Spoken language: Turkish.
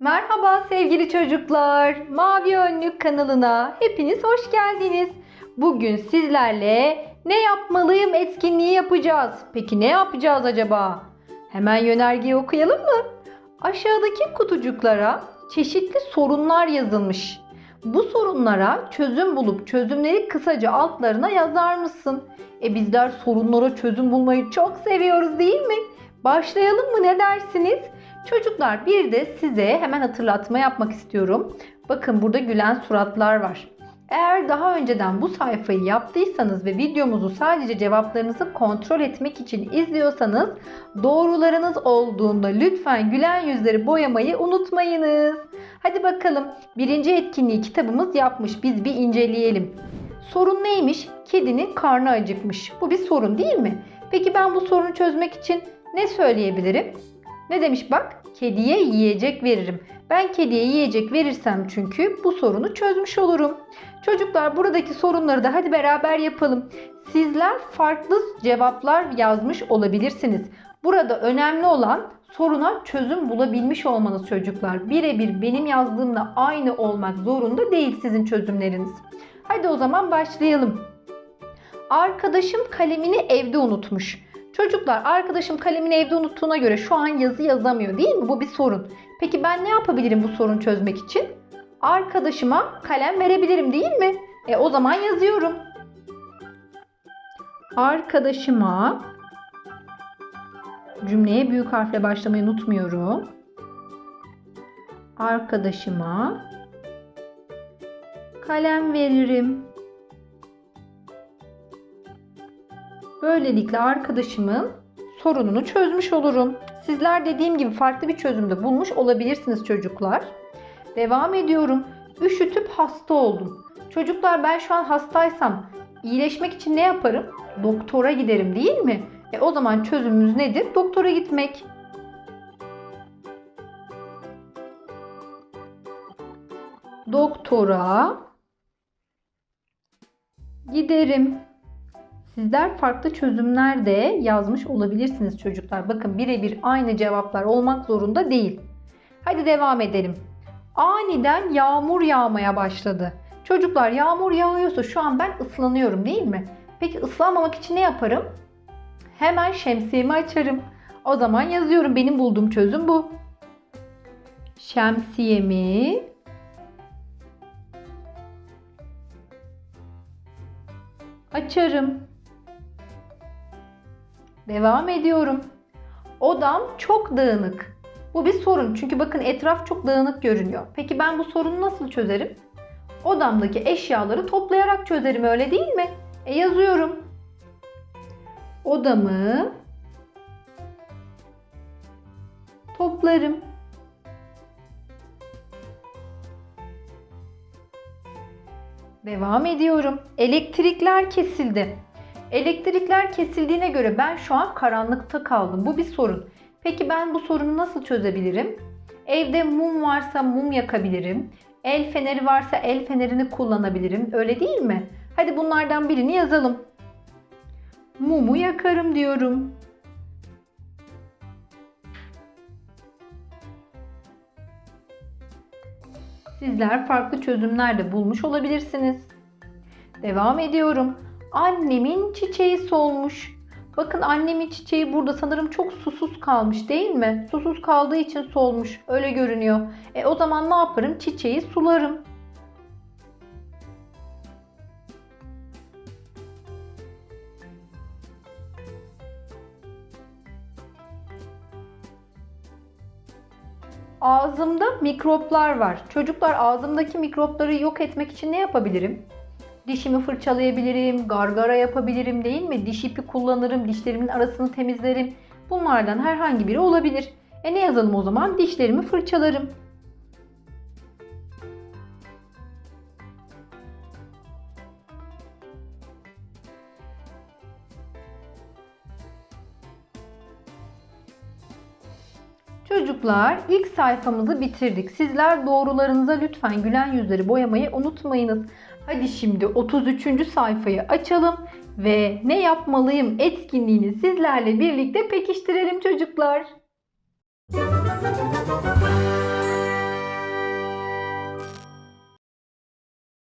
Merhaba sevgili çocuklar. Mavi Önlük kanalına hepiniz hoş geldiniz. Bugün sizlerle ne yapmalıyım etkinliği yapacağız. Peki ne yapacağız acaba? Hemen yönergeyi okuyalım mı? Aşağıdaki kutucuklara çeşitli sorunlar yazılmış. Bu sorunlara çözüm bulup çözümleri kısaca altlarına yazar mısın? E bizler sorunlara çözüm bulmayı çok seviyoruz değil mi? Başlayalım mı ne dersiniz? Çocuklar bir de size hemen hatırlatma yapmak istiyorum. Bakın burada gülen suratlar var. Eğer daha önceden bu sayfayı yaptıysanız ve videomuzu sadece cevaplarınızı kontrol etmek için izliyorsanız doğrularınız olduğunda lütfen gülen yüzleri boyamayı unutmayınız. Hadi bakalım birinci etkinliği kitabımız yapmış. Biz bir inceleyelim. Sorun neymiş? Kedinin karnı acıkmış. Bu bir sorun değil mi? Peki ben bu sorunu çözmek için ne söyleyebilirim? Ne demiş bak? Kediye yiyecek veririm. Ben kediye yiyecek verirsem çünkü bu sorunu çözmüş olurum. Çocuklar buradaki sorunları da hadi beraber yapalım. Sizler farklı cevaplar yazmış olabilirsiniz. Burada önemli olan soruna çözüm bulabilmiş olmanız çocuklar. Birebir benim yazdığımla aynı olmak zorunda değil sizin çözümleriniz. Hadi o zaman başlayalım. Arkadaşım kalemini evde unutmuş. Çocuklar arkadaşım kalemini evde unuttuğuna göre şu an yazı yazamıyor değil mi? Bu bir sorun. Peki ben ne yapabilirim bu sorunu çözmek için? Arkadaşıma kalem verebilirim değil mi? E o zaman yazıyorum. Arkadaşıma cümleye büyük harfle başlamayı unutmuyorum. Arkadaşıma kalem veririm. Böylelikle arkadaşımın sorununu çözmüş olurum. Sizler dediğim gibi farklı bir çözümde bulmuş olabilirsiniz çocuklar. Devam ediyorum. Üşütüp hasta oldum. Çocuklar ben şu an hastaysam iyileşmek için ne yaparım? Doktora giderim değil mi? E o zaman çözümümüz nedir? Doktora gitmek. Doktora giderim. Sizler farklı çözümler de yazmış olabilirsiniz çocuklar. Bakın birebir aynı cevaplar olmak zorunda değil. Hadi devam edelim. Aniden yağmur yağmaya başladı. Çocuklar yağmur yağıyorsa şu an ben ıslanıyorum değil mi? Peki ıslanmamak için ne yaparım? Hemen şemsiyemi açarım. O zaman yazıyorum. Benim bulduğum çözüm bu. Şemsiyemi açarım. Devam ediyorum. Odam çok dağınık. Bu bir sorun çünkü bakın etraf çok dağınık görünüyor. Peki ben bu sorunu nasıl çözerim? Odamdaki eşyaları toplayarak çözerim öyle değil mi? E yazıyorum. Odamı toplarım. Devam ediyorum. Elektrikler kesildi. Elektrikler kesildiğine göre ben şu an karanlıkta kaldım. Bu bir sorun. Peki ben bu sorunu nasıl çözebilirim? Evde mum varsa mum yakabilirim. El feneri varsa el fenerini kullanabilirim. Öyle değil mi? Hadi bunlardan birini yazalım. Mumu yakarım diyorum. Sizler farklı çözümler de bulmuş olabilirsiniz. Devam ediyorum. Annemin çiçeği solmuş. Bakın annemin çiçeği burada sanırım çok susuz kalmış değil mi? Susuz kaldığı için solmuş. Öyle görünüyor. E o zaman ne yaparım? Çiçeği sularım. Ağzımda mikroplar var. Çocuklar ağzımdaki mikropları yok etmek için ne yapabilirim? Dişimi fırçalayabilirim, gargara yapabilirim değil mi? Diş ipi kullanırım, dişlerimin arasını temizlerim. Bunlardan herhangi biri olabilir. E ne yazalım o zaman? Dişlerimi fırçalarım. Çocuklar ilk sayfamızı bitirdik. Sizler doğrularınıza lütfen gülen yüzleri boyamayı unutmayınız. Hadi şimdi 33. sayfayı açalım ve ne yapmalıyım etkinliğini sizlerle birlikte pekiştirelim çocuklar. Müzik